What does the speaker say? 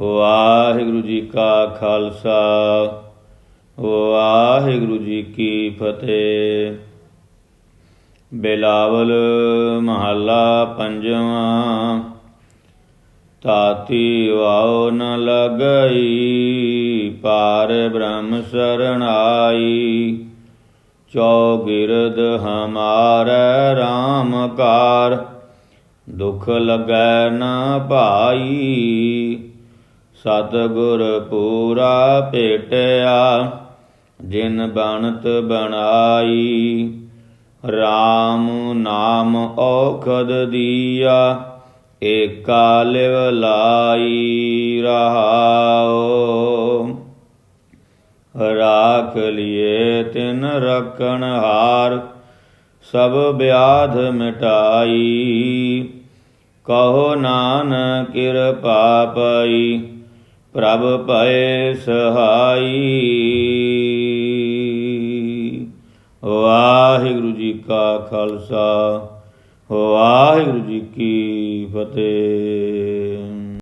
ਵਾਹਿਗੁਰੂ ਜੀ ਕਾ ਖਾਲਸਾ, ਵਾਹਿਗੁਰੂ ਜੀ ਕੀ ਫਤਿਹ। ਬਿਲਾਵਲ ਮਹੱਲਾ ਪੰਜਵਾਂ ਤਾਤੀ ਵਾਉ ਨ ਲਗਈ, ਪਾਰ ਬ੍ਰਹਮ ਸਰਣਾਈ ਚੌਗਿਰਦ ਹਮਾਰੇ RAM ਕਾਰ, ਦੁਖ ਲਗੈ ਨ ਭਾਈ। ਸਤਿਗੁਰ ਪੂਰਾ ਭੇਟਿਆ, ਜਿਨ ਬਣਤ ਬਣਾਈ। RAM ਨਾਮ ਔਖਦ ਦੀਆ, ਏਕਾ ਲਿਵ ਲਾਈ ਰਹਾਓ ਰਾਖ ਲਿਏ ਤਿਨ ਰਖਣ ਹਾਰ, ਸਭ ਵਿਆਧ ਮਿਟਾਈ। ਕਹੋ ਨਾਨਕ ਕਿਰਪਾ ਪਈ ਪ੍ਰਭ ਭਏ ਸਹਾਈ। ਵਾਹਿਗੁਰੂ ਜੀ ਕਾ ਖਾਲਸਾ ਵਾਹਿਗੁਰੂ ਜੀ ਕੀ ਫਤਿਹ।